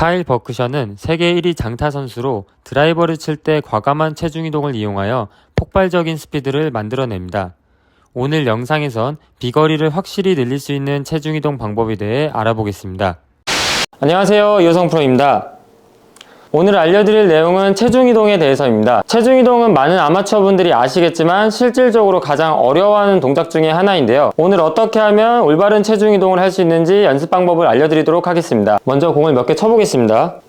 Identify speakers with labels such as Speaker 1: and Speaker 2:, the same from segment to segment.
Speaker 1: 카일 버크셔는 세계 1위 장타 선수로 드라이버를 칠 때 과감한 체중 이동을 이용하여 폭발적인 스피드를 만들어냅니다. 오늘 영상에선 비거리를 확실히 늘릴 수 있는 체중 이동 방법에 대해 알아보겠습니다. 안녕하세요. 이호성 프로입니다. 오늘 알려드릴 내용은 체중 이동에 대해서입니다. 체중 이동은 많은 아마추어 분들이 아시겠지만 실질적으로 가장 어려워하는 동작 중에 하나인데요. 오늘 어떻게 하면 올바른 체중 이동을 할 수 있는지 연습 방법을 알려드리도록 하겠습니다. 먼저 공을 몇 개 쳐보겠습니다.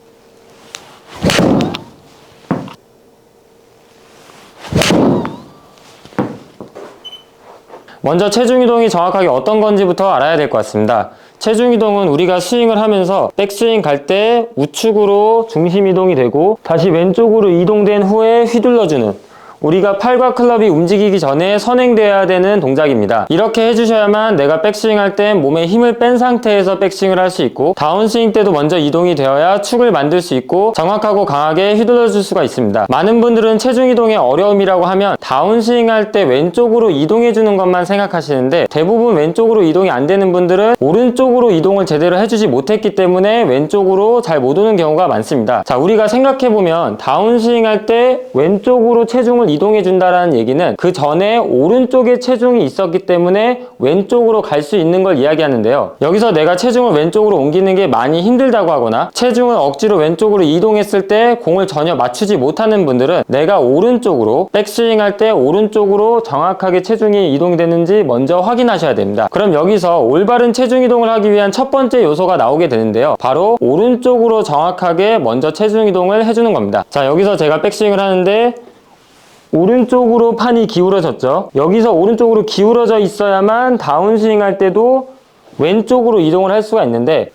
Speaker 1: 먼저 체중 이동이 정확하게 어떤 건지부터 알아야 될 것 같습니다. 체중 이동은 우리가 스윙을 하면서 백스윙 갈 때 우측으로 중심 이동이 되고 다시 왼쪽으로 이동된 후에 휘둘러주는 우리가 팔과 클럽이 움직이기 전에 선행돼야 되는 동작입니다. 이렇게 해주셔야만 내가 백스윙 할때 몸에 힘을 뺀 상태에서 백스윙을 할 수 있고 다운스윙 때도 먼저 이동이 되어야 축을 만들 수 있고 정확하고 강하게 휘둘러 줄 수가 있습니다. 많은 분들은 체중 이동의 어려움이라고 하면 다운스윙 할 때 왼쪽으로 이동해 주는 것만 생각하시는데 대부분 왼쪽으로 이동이 안 되는 분들은 오른쪽으로 이동을 제대로 해주지 못했기 때문에 왼쪽으로 잘 못 오는 경우가 많습니다. 자, 우리가 생각해 보면 다운스윙 할 때 왼쪽으로 체중을 이동해 준다라는 얘기는 그 전에 오른쪽에 체중이 있었기 때문에 왼쪽으로 갈 수 있는 걸 이야기하는데요. 여기서 내가 체중을 왼쪽으로 옮기는 게 많이 힘들다고 하거나 체중을 억지로 왼쪽으로 이동했을 때 공을 전혀 맞추지 못하는 분들은 내가 오른쪽으로 백스윙 할 때 오른쪽으로 정확하게 체중이 이동되는지 먼저 확인하셔야 됩니다. 그럼 여기서 올바른 체중 이동을 하기 위한 첫 번째 요소가 나오게 되는데요. 바로 오른쪽으로 정확하게 먼저 체중 이동을 해주는 겁니다. 자, 여기서 제가 백스윙을 하는데 오른쪽으로 판이 기울어졌죠. 여기서 오른쪽으로 기울어져 있어야만 다운스윙 할 때도 왼쪽으로 이동을 할 수가 있는데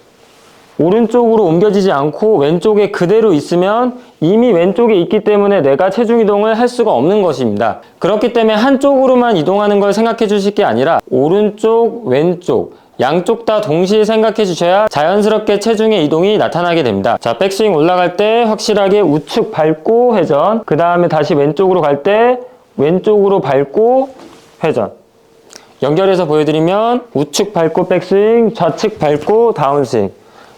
Speaker 1: 오른쪽으로 옮겨지지 않고 왼쪽에 그대로 있으면 이미 왼쪽에 있기 때문에 내가 체중 이동을 할 수가 없는 것입니다. 그렇기 때문에 한쪽으로만 이동하는 걸 생각해 주실 게 아니라 오른쪽, 왼쪽, 양쪽 다 동시에 생각해 주셔야 자연스럽게 체중의 이동이 나타나게 됩니다. 자, 백스윙 올라갈 때 확실하게 우측 밟고 회전, 그 다음에 다시 왼쪽으로 갈 때 왼쪽으로 밟고 회전. 연결해서 보여드리면 우측 밟고 백스윙, 좌측 밟고 다운스윙.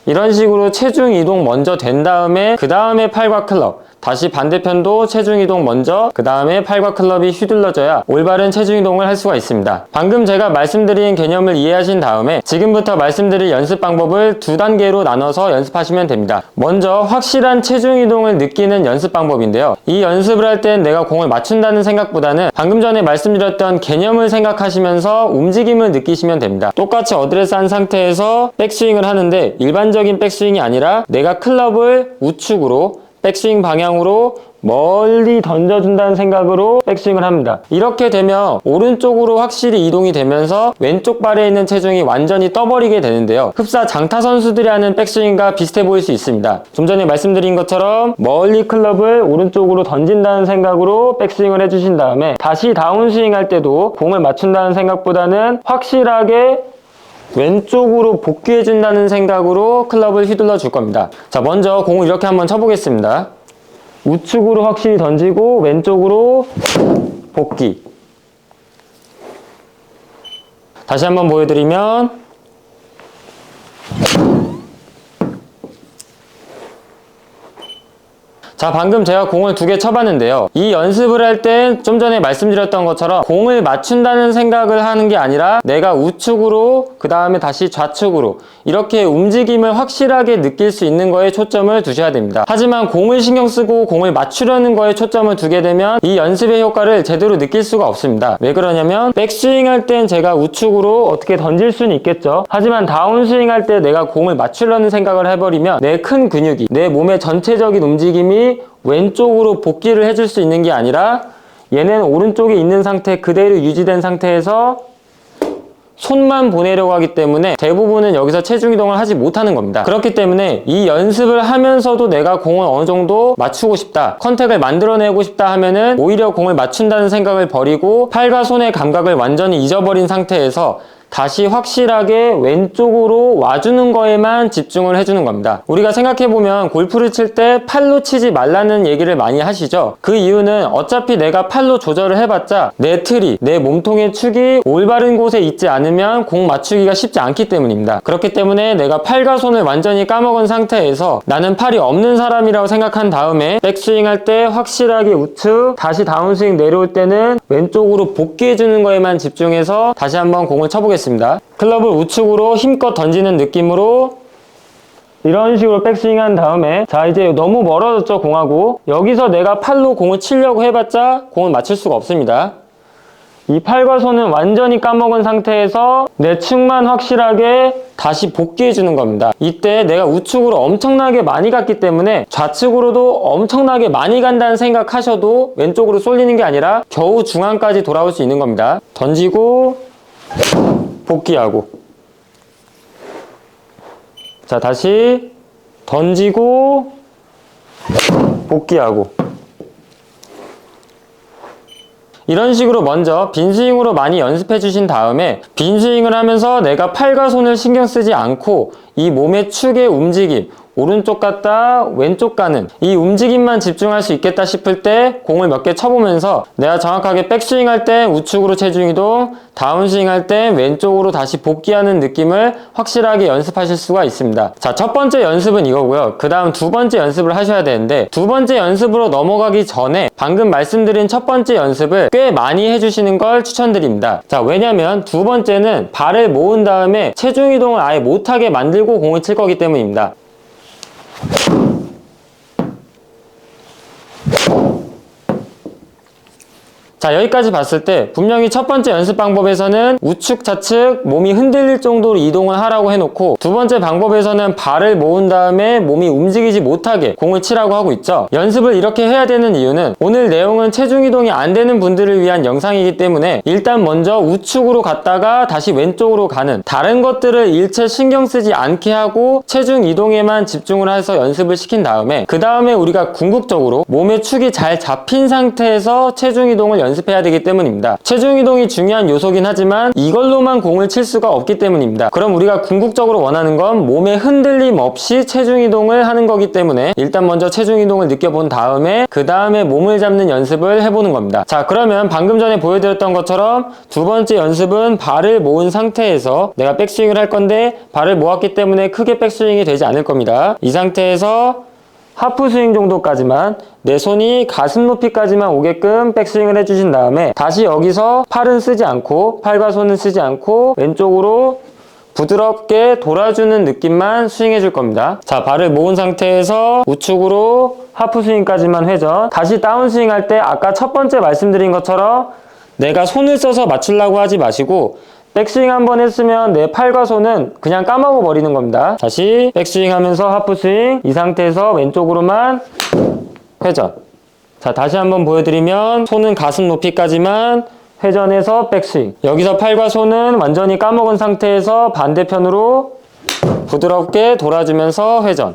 Speaker 1: 이런 식으로 체중 이동 먼저 된 다음에 그 다음에 팔과 클럽 다시 반대편도 체중 이동 먼저 그 다음에 팔과 클럽이 휘둘러져야 올바른 체중 이동을 할 수가 있습니다. 방금 제가 말씀드린 개념을 이해하신 다음에 지금부터 말씀드릴 연습 방법을 두 단계로 나눠서 연습하시면 됩니다. 먼저 확실한 체중 이동을 느끼는 연습 방법인데요. 이 연습을 할 땐 내가 공을 맞춘다는 생각보다는 방금 전에 말씀드렸던 개념을 생각하시면서 움직임을 느끼시면 됩니다. 똑같이 어드레스 한 상태에서 백스윙을 하는데 일반적인 백스윙이 아니라 내가 클럽을 우측으로 백스윙 방향으로 멀리 던져준다는 생각으로 백스윙을 합니다. 이렇게 되면 오른쪽으로 확실히 이동이 되면서 왼쪽 발에 있는 체중이 완전히 떠버리게 되는데요. 흡사 장타 선수들이 하는 백스윙과 비슷해 보일 수 있습니다. 좀 전에 말씀드린 것처럼 멀리 클럽을 오른쪽으로 던진다는 생각으로 백스윙을 해주신 다음에 다시 다운스윙 할 때도 공을 맞춘다는 생각보다는 확실하게 왼쪽으로 복귀해준다는 생각으로 클럽을 휘둘러 줄 겁니다. 자, 먼저 공을 이렇게 한번 쳐보겠습니다. 우측으로 확실히 던지고 왼쪽으로 복귀. 다시 한번 보여드리면 자, 방금 제가 공을 두 개 쳐봤는데요. 이 연습을 할 땐 좀 전에 말씀드렸던 것처럼 공을 맞춘다는 생각을 하는 게 아니라 내가 우측으로 그 다음에 다시 좌측으로 이렇게 움직임을 확실하게 느낄 수 있는 거에 초점을 두셔야 됩니다. 하지만 공을 신경 쓰고 공을 맞추려는 거에 초점을 두게 되면 이 연습의 효과를 제대로 느낄 수가 없습니다. 왜 그러냐면 백스윙 할 땐 제가 우측으로 어떻게 던질 수는 있겠죠. 하지만 다운스윙 할 때 내가 공을 맞추려는 생각을 해버리면 내 큰 근육이 내 몸의 전체적인 움직임이 왼쪽으로 복귀를 해줄 수 있는 게 아니라 얘는 오른쪽에 있는 상태 그대로 유지된 상태에서 손만 보내려고 하기 때문에 대부분은 여기서 체중 이동을 하지 못하는 겁니다. 그렇기 때문에 이 연습을 하면서도 내가 공을 어느 정도 맞추고 싶다, 컨택을 만들어내고 싶다 하면은 오히려 공을 맞춘다는 생각을 버리고 팔과 손의 감각을 완전히 잊어버린 상태에서 다시 확실하게 왼쪽으로 와주는 거에만 집중을 해주는 겁니다. 우리가 생각해보면 골프를 칠 때 팔로 치지 말라는 얘기를 많이 하시죠. 그 이유는 어차피 내가 팔로 조절을 해봤자 내 틀이, 내 몸통의 축이 올바른 곳에 있지 않으면 공 맞추기가 쉽지 않기 때문입니다. 그렇기 때문에 내가 팔과 손을 완전히 까먹은 상태에서 나는 팔이 없는 사람이라고 생각한 다음에 백스윙 할 때 확실하게 우측, 다시 다운스윙 내려올 때는 왼쪽으로 복귀해주는 거에만 집중해서 다시 한번 공을 쳐보겠습니다. 클럽을 우측으로 힘껏 던지는 느낌으로 이런 식으로 백스윙 한 다음에 자 이제 너무 멀어졌죠 공하고 여기서 내가 팔로 공을 치려고 해봤자 공을 맞출 수가 없습니다 이 팔과 손은 완전히 까먹은 상태에서 내 축만 확실하게 다시 복귀해 주는 겁니다. 이때 내가 우측으로 엄청나게 많이 갔기 때문에 좌측으로도 엄청나게 많이 간다는 생각하셔도 왼쪽으로 쏠리는 게 아니라 겨우 중앙까지 돌아올 수 있는 겁니다. 던지고 복귀하고. 자, 다시 던지고 복귀하고 이런 식으로 먼저 빈 스윙으로 많이 연습해 주신 다음에 빈 스윙을 하면서 내가 팔과 손을 신경 쓰지 않고 이 몸의 축의 움직임 오른쪽 갔다 왼쪽 가는 이 움직임만 집중할 수 있겠다 싶을 때 공을 몇 개 쳐보면서 내가 정확하게 백스윙 할 때 우측으로 체중 이동 다운스윙 할 때 왼쪽으로 다시 복귀하는 느낌을 확실하게 연습하실 수가 있습니다. 자 첫 번째 연습은 이거고요. 그 다음 두 번째 연습을 하셔야 되는데 두 번째 연습으로 넘어가기 전에 방금 말씀드린 첫 번째 연습을 꽤 많이 해주시는 걸 추천드립니다. 자 왜냐면 두 번째는 발을 모은 다음에 체중 이동을 아예 못하게 만들고 공을 칠 거기 때문입니다 Thank you. 자 여기까지 봤을 때 분명히 첫 번째 연습 방법에서는 우측 좌측 몸이 흔들릴 정도로 이동을 하라고 해놓고 두 번째 방법에서는 발을 모은 다음에 몸이 움직이지 못하게 공을 치라고 하고 있죠. 연습을 이렇게 해야 되는 이유는 오늘 내용은 체중 이동이 안 되는 분들을 위한 영상이기 때문에 일단 먼저 우측으로 갔다가 다시 왼쪽으로 가는 다른 것들을 일체 신경 쓰지 않게 하고 체중 이동에만 집중을 해서 연습을 시킨 다음에 그 다음에 우리가 궁극적으로 몸의 축이 잘 잡힌 상태에서 체중 이동을 연습해야 되기 때문입니다. 체중 이동이 중요한 요소긴 하지만 이걸로만 공을 칠 수가 없기 때문입니다. 그럼 우리가 궁극적으로 원하는 건 몸의 흔들림 없이 체중 이동을 하는 거기 때문에 일단 먼저 체중 이동을 느껴본 다음에 그 다음에 몸을 잡는 연습을 해보는 겁니다. 자 그러면 방금 전에 보여드렸던 것처럼 두 번째 연습은 발을 모은 상태에서 내가 백스윙을 할 건데 발을 모았기 때문에 크게 백스윙이 되지 않을 겁니다. 이 상태에서 하프 스윙 정도까지만 내 손이 가슴 높이까지만 오게끔 백스윙을 해주신 다음에 다시 여기서 팔은 쓰지 않고 팔과 손은 쓰지 않고 왼쪽으로 부드럽게 돌아주는 느낌만 스윙해 줄 겁니다. 자, 발을 모은 상태에서 우측으로 하프 스윙까지만 회전. 다시 다운 스윙 할 때 아까 첫 번째 말씀드린 것처럼 내가 손을 써서 맞추려고 하지 마시고 백스윙 한 번 했으면 내 팔과 손은 그냥 까먹어 버리는 겁니다. 다시 백스윙 하면서 하프 스윙 이 상태에서 왼쪽으로만 회전. 자, 다시 한번 보여드리면 손은 가슴 높이까지만 회전해서 백스윙. 여기서 팔과 손은 완전히 까먹은 상태에서 반대편으로 부드럽게 돌아주면서 회전.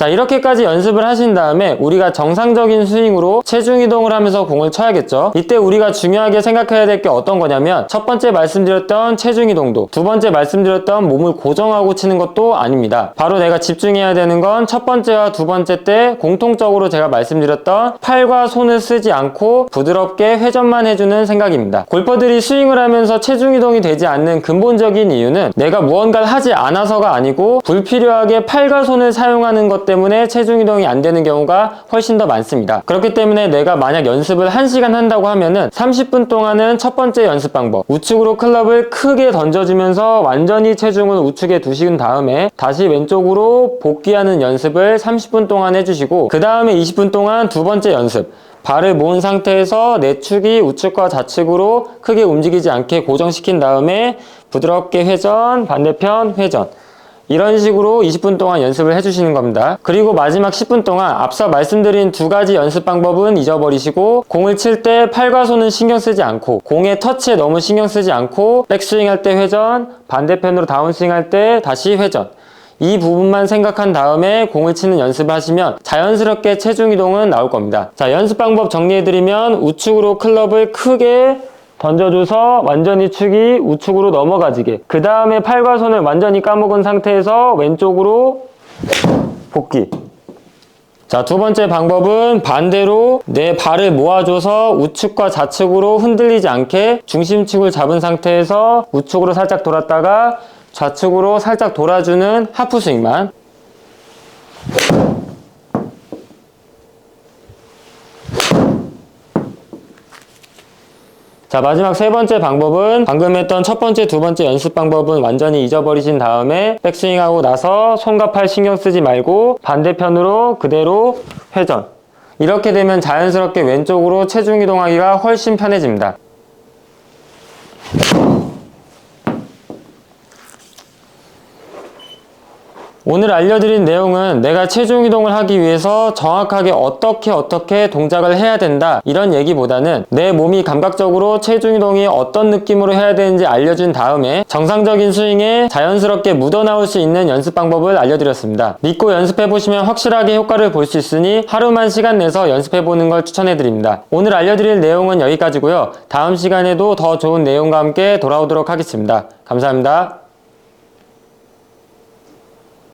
Speaker 1: 자 이렇게까지 연습을 하신 다음에 우리가 정상적인 스윙으로 체중 이동을 하면서 공을 쳐야겠죠? 이때 우리가 중요하게 생각해야 될 게 어떤 거냐면 첫 번째 말씀드렸던 체중 이동도 두 번째 말씀드렸던 몸을 고정하고 치는 것도 아닙니다. 바로 내가 집중해야 되는 건 첫 번째와 두 번째 때 공통적으로 제가 말씀드렸던 팔과 손을 쓰지 않고 부드럽게 회전만 해주는 생각입니다. 골퍼들이 스윙을 하면서 체중 이동이 되지 않는 근본적인 이유는 내가 무언가를 하지 않아서가 아니고 불필요하게 팔과 손을 사용하는 것 때문에 체중 이동이 안 되는 경우가 훨씬 더 많습니다. 그렇기 때문에 내가 만약 연습을 1시간 한다고 하면은 30분 동안은 첫 번째 연습 방법. 우측으로 클럽을 크게 던져주면서 완전히 체중을 우측에 두신 다음에 다시 왼쪽으로 복귀하는 연습을 30분 동안 해주시고 그 다음에 20분 동안 두 번째 연습. 발을 모은 상태에서 내 축이 우측과 좌측으로 크게 움직이지 않게 고정시킨 다음에 부드럽게 회전, 반대편 회전 이런 식으로 20분 동안 연습을 해주시는 겁니다. 그리고 마지막 10분 동안 앞서 말씀드린 두 가지 연습 방법은 잊어버리시고 공을 칠 때 팔과 손은 신경 쓰지 않고 공의 터치에 너무 신경 쓰지 않고 백스윙 할 때 회전, 반대편으로 다운스윙 할 때 다시 회전 이 부분만 생각한 다음에 공을 치는 연습을 하시면 자연스럽게 체중 이동은 나올 겁니다. 자, 연습 방법 정리해드리면 우측으로 클럽을 크게 던져줘서 완전히 축이 우측으로 넘어가지게. 그 다음에 팔과 손을 완전히 까먹은 상태에서 왼쪽으로 복귀. 자, 두 번째 방법은 반대로 내 발을 모아줘서 우측과 좌측으로 흔들리지 않게 중심축을 잡은 상태에서 우측으로 살짝 돌았다가 좌측으로 살짝 돌아주는 하프 스윙만. 자, 마지막 세 번째 방법은 방금 했던 첫 번째, 두 번째 연습 방법은 완전히 잊어버리신 다음에 백스윙하고 나서 손과 팔 신경 쓰지 말고 반대편으로 그대로 회전. 이렇게 되면 자연스럽게 왼쪽으로 체중 이동하기가 훨씬 편해집니다. 오늘 알려드린 내용은 내가 체중 이동을 하기 위해서 정확하게 어떻게 어떻게 동작을 해야 된다 이런 얘기보다는 내 몸이 감각적으로 체중 이동이 어떤 느낌으로 해야 되는지 알려준 다음에 정상적인 스윙에 자연스럽게 묻어나올 수 있는 연습 방법을 알려드렸습니다. 믿고 연습해보시면 확실하게 효과를 볼 수 있으니 하루만 시간 내서 연습해보는 걸 추천해드립니다. 오늘 알려드릴 내용은 여기까지고요. 다음 시간에도 더 좋은 내용과 함께 돌아오도록 하겠습니다. 감사합니다.